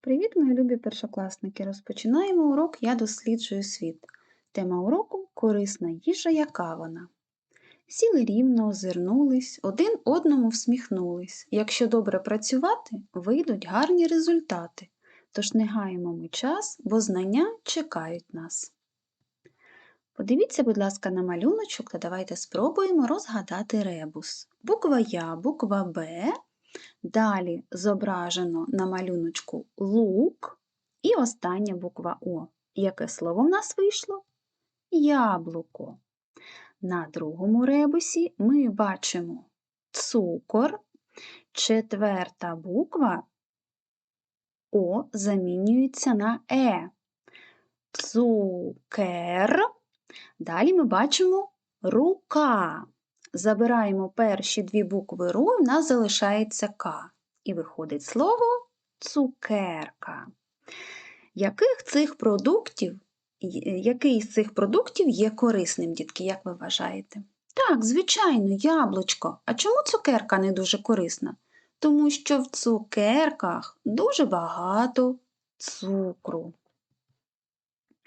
Привіт, мої любі першокласники! Розпочинаємо урок Я досліджую світ. Тема уроку корисна їжа, яка вона. Сіли рівно, озирнулись, один одному всміхнулись. Якщо добре працювати, вийдуть гарні результати. Тож не гаємо ми час, бо знання чекають нас. Подивіться, будь ласка, на малюночок та давайте спробуємо розгадати ребус. Буква Я, буква Б. Далі зображено на малюночку лук і остання буква О. Яке слово в нас вийшло? Яблуко. На другому ребусі ми бачимо цукор, четверта буква О замінюється на Е. Цукер. Далі ми бачимо рука. Забираємо перші дві букви РУ, в нас залишається К. І виходить слово цукерка. Яких цих продуктів, який з цих продуктів є корисним, дітки, як ви вважаєте? Так, звичайно, яблучко. А чому цукерка не дуже корисна? Тому що в цукерках дуже багато цукру.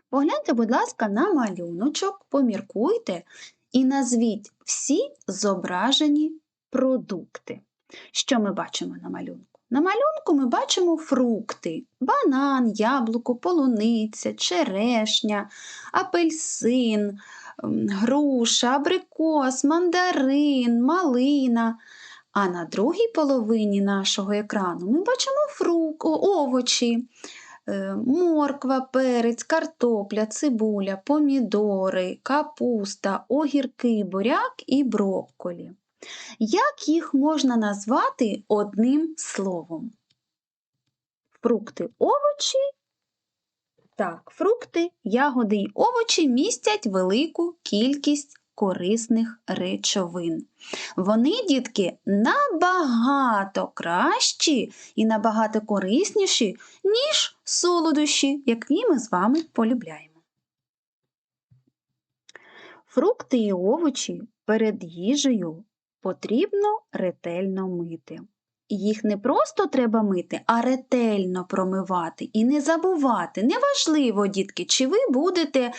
Погляньте, будь ласка, на малюночок, поміркуйте і назвіть всі зображені продукти. Що ми бачимо на малюнку? На малюнку ми бачимо фрукти: банан, яблуко, полуниця, черешня, апельсин, груша, абрикос, мандарин, малина. А на другій половині нашого екрану ми бачимо фрук, овочі, морква, перець, картопля, цибуля, помідори, капуста, огірки, буряк і брокколі. Як їх можна назвати одним словом? Фрукти овочі. Так, фрукти, ягоди й овочі містять велику кількість корисних речовин. Вони, дітки, набагато кращі і набагато корисніші, ніж солодощі, які ми з вами полюбляємо. Фрукти і овочі перед їжею потрібно ретельно мити. Їх не просто треба мити, а ретельно промивати і не забувати. Неважливо, дітки, чи ви будете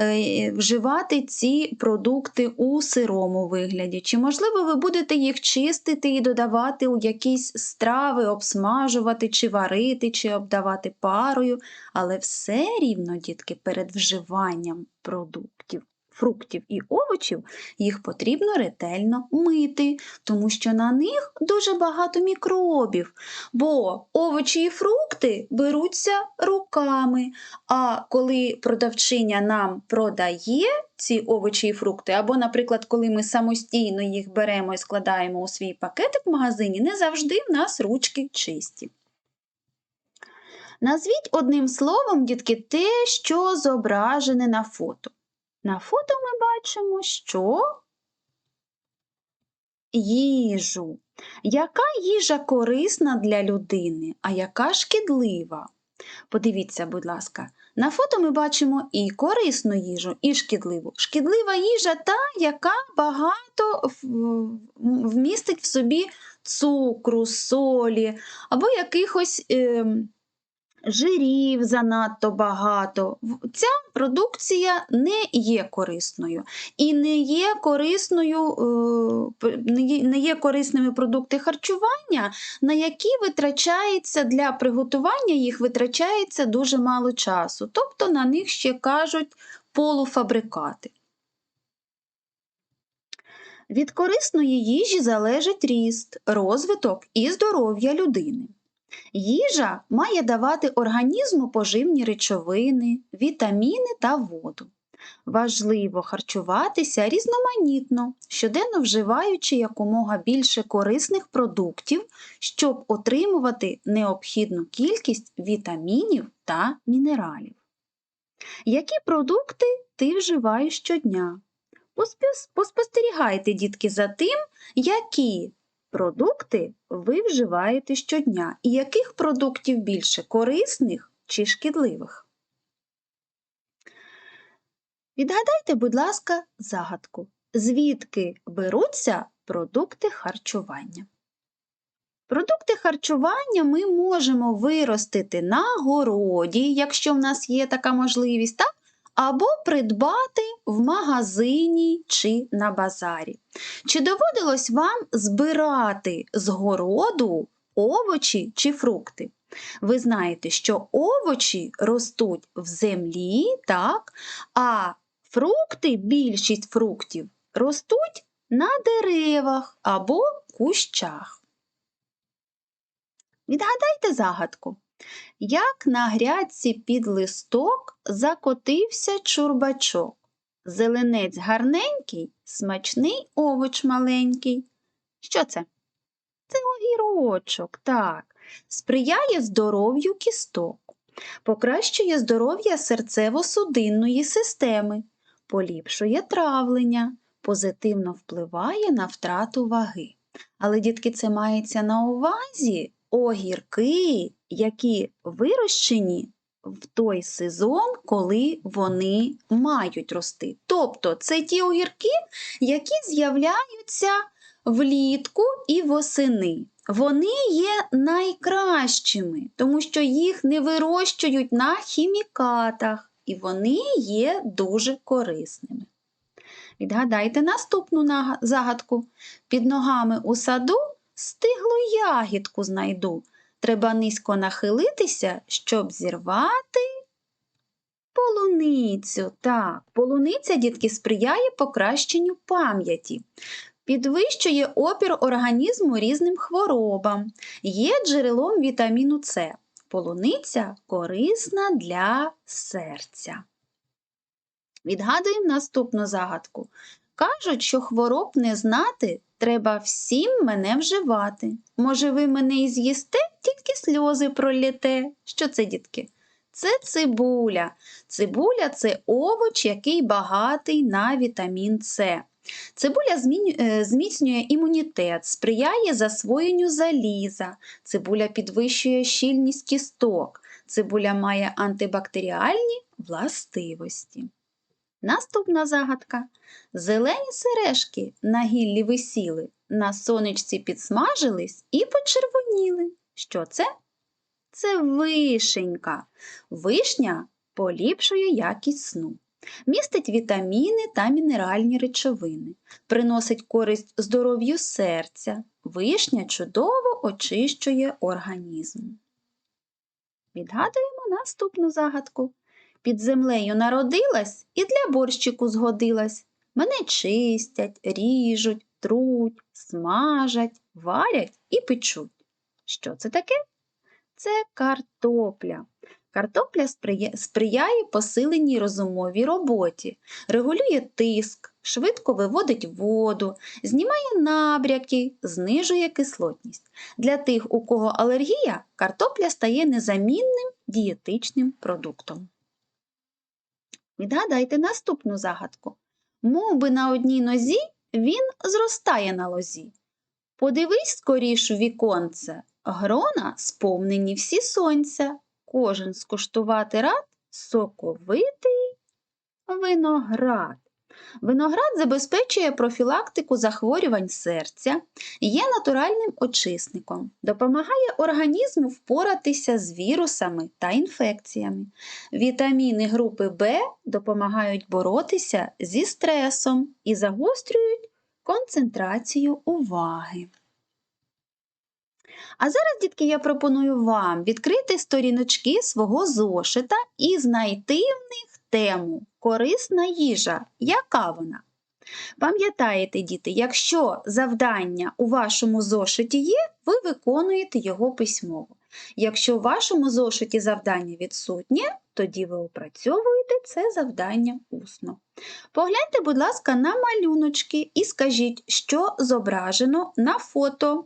е, вживати ці продукти у сирому вигляді, чи, можливо, ви будете їх чистити і додавати у якісь страви, обсмажувати, чи варити, чи обдавати парою. Але все рівно, дітки, перед вживанням продуктів фруктів і овочів, їх потрібно ретельно мити, тому що на них дуже багато мікробів, бо овочі і фрукти беруться руками. А коли продавчиня нам продає ці овочі і фрукти, або, наприклад, коли ми самостійно їх беремо і складаємо у свій пакетик в магазині, не завжди в нас ручки чисті. Назвіть одним словом, дітки, те, що зображене на фото. На фото ми бачимо, що їжу. Яка їжа корисна для людини, а яка шкідлива? Подивіться, будь ласка, на фото ми бачимо і корисну їжу, і шкідливу. Шкідлива їжа та, яка багато вмістить в собі цукру, солі або якихось. Е жирів занадто багато. Ця продукція не є корисною. І не є корисною, е, не є корисними продукти харчування, на які витрачається для приготування їх витрачається дуже мало часу. Тобто на них ще кажуть полуфабрикати. Від корисної їжі залежить ріст, розвиток і здоров'я людини. Їжа має давати організму поживні речовини, вітаміни та воду. Важливо харчуватися різноманітно, щоденно вживаючи якомога більше корисних продуктів, щоб отримувати необхідну кількість вітамінів та мінералів. Які продукти ти вживаєш щодня? Поспостерігайте, дітки, за тим, які продукти ви вживаєте щодня і яких продуктів більше корисних чи шкідливих? Відгадайте, будь ласка, загадку, звідки беруться продукти харчування? Продукти харчування ми можемо виростити на городі, якщо в нас є така можливість, так? Або придбати в магазині чи на базарі. Чи доводилось вам збирати з городу овочі чи фрукти? Ви знаєте, що овочі ростуть в землі, так? а фрукти, більшість фруктів ростуть на деревах або кущах. Відгадайте загадку. Як на грядці під листок закотився чурбачок. Зеленець гарненький, смачний овоч маленький. Що це? Це огірочок, так. Сприяє здоров'ю кісток, покращує здоров'я серцево-судинної системи, поліпшує травлення, позитивно впливає на втрату ваги. Але, дітки, це мається на увазі огірки, які вирощені в той сезон, коли вони мають рости. Тобто це ті огірки, які з'являються влітку і восени. Вони є найкращими, тому що їх не вирощують на хімікатах, і вони є дуже корисними. Відгадайте наступну загадку. Під ногами у саду стиглу ягідку знайду. Треба низько нахилитися, щоб зірвати полуницю. Так, полуниця, дітки, сприяє покращенню пам'яті, підвищує опір організму різним хворобам, є джерелом вітаміну С. Полуниця корисна для серця. Відгадуємо наступну загадку. Кажуть, що хвороб не знати, треба всім мене вживати. Може, ви мене і з'їсте, тільки сльози проліте. Що це, дітки? Це цибуля. Цибуля це овоч, який багатий на вітамін С. Цибуля е, зміцнює імунітет, сприяє засвоєнню заліза. Цибуля підвищує щільність кісток. Цибуля має антибактеріальні властивості. Наступна загадка. Зелені сережки на гіллі висіли, на сонечці підсмажились і почервоніли. Що це? Це вишенька. Вишня поліпшує якість сну, містить вітаміни та мінеральні речовини, приносить користь здоров'ю серця. Вишня чудово очищує організм. Відгадуємо наступну загадку. Під землею народилась і для борщику згодилась. Мене чистять, ріжуть, труть, смажать, варять і печуть. Що це таке? Це картопля. Картопля сприя- сприяє посиленій розумовій роботі, регулює тиск, швидко виводить воду, знімає набряки, знижує кислотність. Для тих, у кого алергія, картопля стає незамінним дієтичним продуктом. Відгадайте наступну загадку. Мов би на одній нозі він зростає на лозі. Подивись скоріш у віконце, грона сповнені всі сонця, кожен скуштувати рад соковитий виноград. Виноград забезпечує профілактику захворювань серця, є натуральним очисником, допомагає організму впоратися з вірусами та інфекціями. Вітаміни групи В допомагають боротися зі стресом і загострюють концентрацію уваги. А зараз, дітки, я пропоную вам відкрити сторіночки свого зошита і знайти в них тему корисна їжа. Яка вона? Пам'ятаєте, діти, якщо завдання у вашому зошиті є, ви виконуєте його письмово. Якщо у вашому зошиті завдання відсутнє, тоді ви опрацьовуєте це завдання усно. Погляньте, будь ласка, на малюночки і скажіть, що зображено на фото.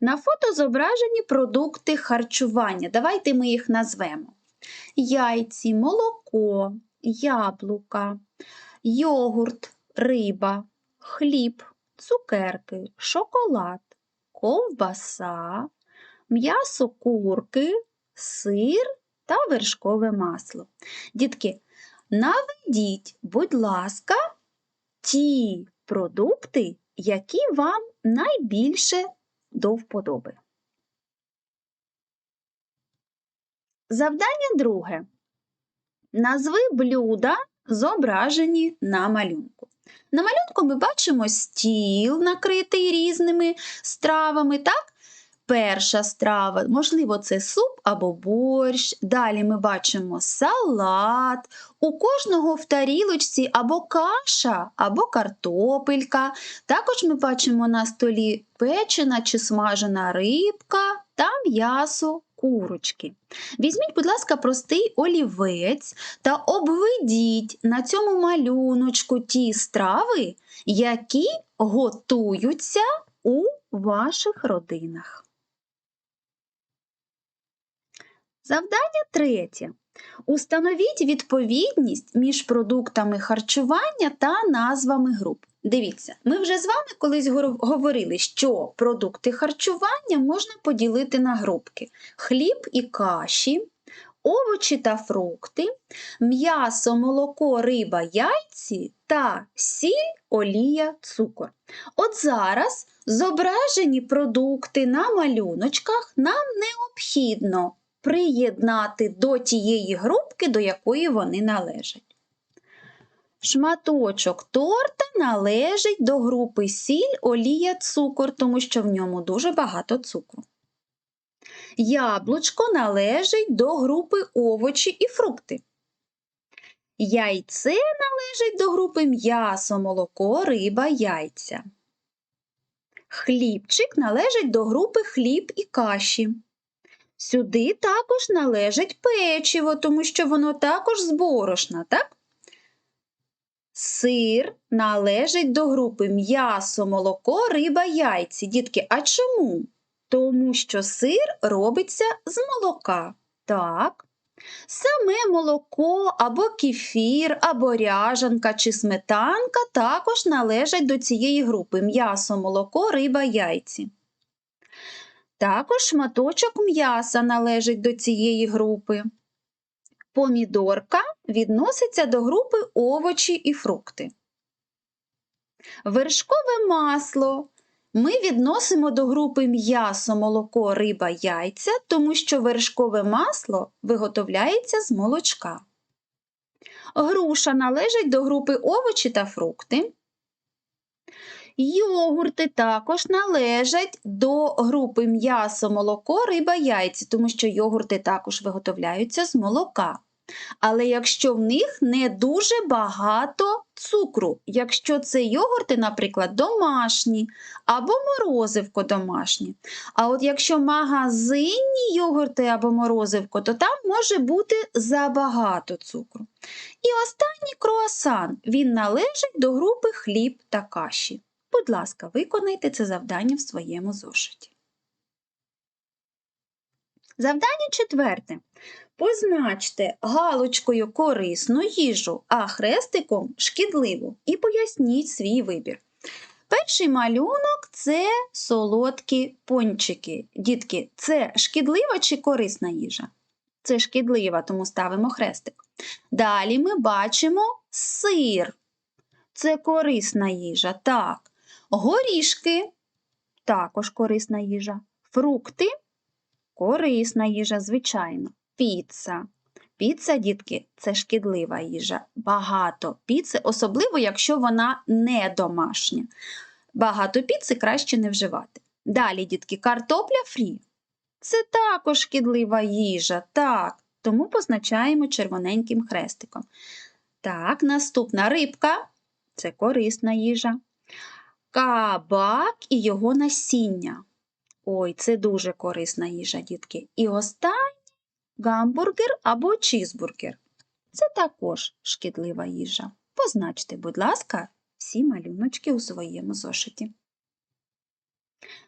На фото зображені продукти харчування. Давайте ми їх назвемо: яйці, молоко, яблука, йогурт, риба, хліб, цукерки, шоколад, ковбаса, м'ясо курки, сир та вершкове масло. Дітки, наведіть, будь ласка, ті продукти, які вам найбільше до вподоби. Завдання друге. Назви блюда, зображені на малюнку. На малюнку ми бачимо стіл, накритий різними стравами, так? Перша страва, можливо, це суп або борщ. Далі ми бачимо салат. У кожного в тарілочці або каша, або картопелька. Також ми бачимо на столі печена чи смажена рибка та м'ясо курочки. Візьміть, будь ласка, простий олівець та обведіть на цьому малюночку ті страви, які готуються у ваших родинах. Завдання третє. Установіть відповідність між продуктами харчування та назвами груп. Дивіться, ми вже з вами колись говорили, що продукти харчування можна поділити на групки: хліб і каші, овочі та фрукти, м'ясо, молоко, риба, яйці та сіль, олія, цукор. От зараз зображені продукти на малюночках нам необхідно приєднати до тієї групки, до якої вони належать. Шматочок торта належить до групи сіль, олія, цукор, тому що в ньому дуже багато цукру. Яблучко належить до групи овочі і фрукти. Яйце належить до групи м'ясо, молоко, риба, яйця. Хлібчик належить до групи хліб і каші. Сюди також належить печиво, тому що воно також з борошна, так? Сир належить до групи м'ясо, молоко, риба, яйці. Дітки, а чому? Тому що сир робиться з молока. Так. Саме молоко або кефір, або ряжанка чи сметанка також належать до цієї групи м'ясо, молоко, риба, яйці. Також шматочок м'яса належить до цієї групи. Помідорка відноситься до групи овочі і фрукти. Вершкове масло ми відносимо до групи м'ясо, молоко, риба, яйця, тому що вершкове масло виготовляється з молочка. Груша належить до групи овочі та фрукти. Йогурти також належать до групи м'ясо, молоко, риба, яйці, тому що йогурти також виготовляються з молока. Але якщо в них не дуже багато цукру, якщо це йогурти, наприклад, домашні або морозивко домашнє. А от якщо магазинні йогурти або морозивко, то там може бути забагато цукру. І останній круасан, він належить до групи хліб та каші. Будь ласка, виконайте це завдання в своєму зошиті. Завдання четверте. Позначте галочкою корисну їжу, а хрестиком шкідливу і поясніть свій вибір. Перший малюнок це солодкі пончики. Дітки, це шкідлива чи корисна їжа? Це шкідлива, тому ставимо хрестик. Далі ми бачимо сир. Це корисна їжа. Так. Горішки також корисна їжа. Фрукти корисна їжа, звичайно. Піца. Піца, дітки, це шкідлива їжа. Багато піци, особливо, якщо вона не домашня. Багато піци краще не вживати. Далі, дітки, картопля фрі. Це також шкідлива їжа, так, тому позначаємо червоненьким хрестиком. Так, наступна рибка це корисна їжа. Кабак і його насіння. Ой, це дуже корисна їжа, дітки. І останній гамбургер або чізбургер. Це також шкідлива їжа. Позначте, будь ласка, всі малюночки у своєму зошиті.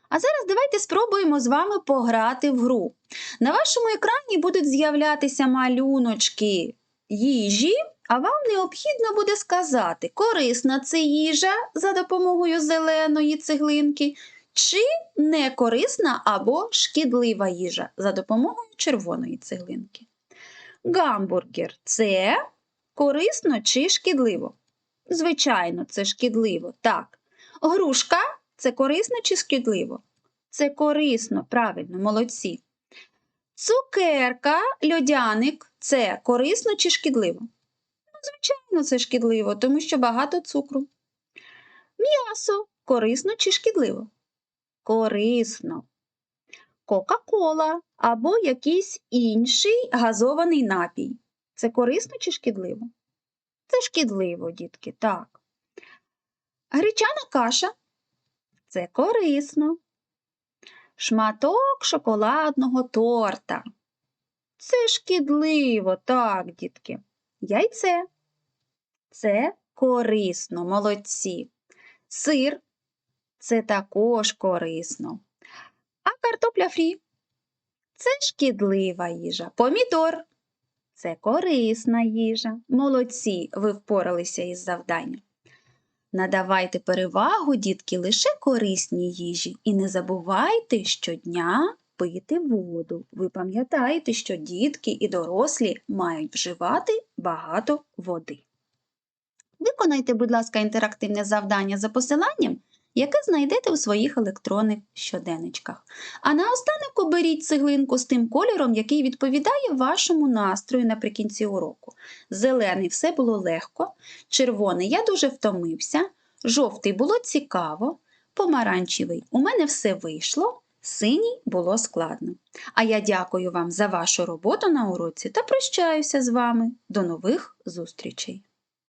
А зараз давайте спробуємо з вами пограти в гру. На вашому екрані будуть з'являтися малюночки їжі, а вам необхідно буде сказати, корисна це їжа за допомогою зеленої цеглинки, чи некорисна або шкідлива їжа за допомогою червоної цеглинки. Гамбургер це корисно чи шкідливо? Звичайно, це шкідливо. Так. Грушка це корисно чи шкідливо? Це корисно, правильно, молодці. Цукерка, льодяник це корисно чи шкідливо? Звичайно, це шкідливо, тому що багато цукру. М'ясо корисно чи шкідливо? Корисно. Кока-кола або якийсь інший газований напій. Це корисно чи шкідливо? Це шкідливо, дітки, так. Гречана каша це корисно. Шматок шоколадного торта. Це шкідливо, так, дітки. Яйце. Це корисно, молодці. Сир це також корисно. А картопля фрі це шкідлива їжа. Помідор це корисна їжа. Молодці, ви впоралися із завданням. Надавайте перевагу, дітки, лише корисній їжі і не забувайте щодня пити воду. Ви пам'ятаєте, що дітки і дорослі мають вживати багато води. Виконайте, будь ласка, інтерактивне завдання за посиланням, яке знайдете у своїх електронних щоденничках. А наостанок оберіть цеглинку з тим кольором, який відповідає вашому настрою наприкінці уроку. Зелений все було легко, червоний я дуже втомився, жовтий було цікаво, помаранчевий у мене все вийшло, синій було складно. А я дякую вам за вашу роботу на уроці та прощаюся з вами. До нових зустрічей!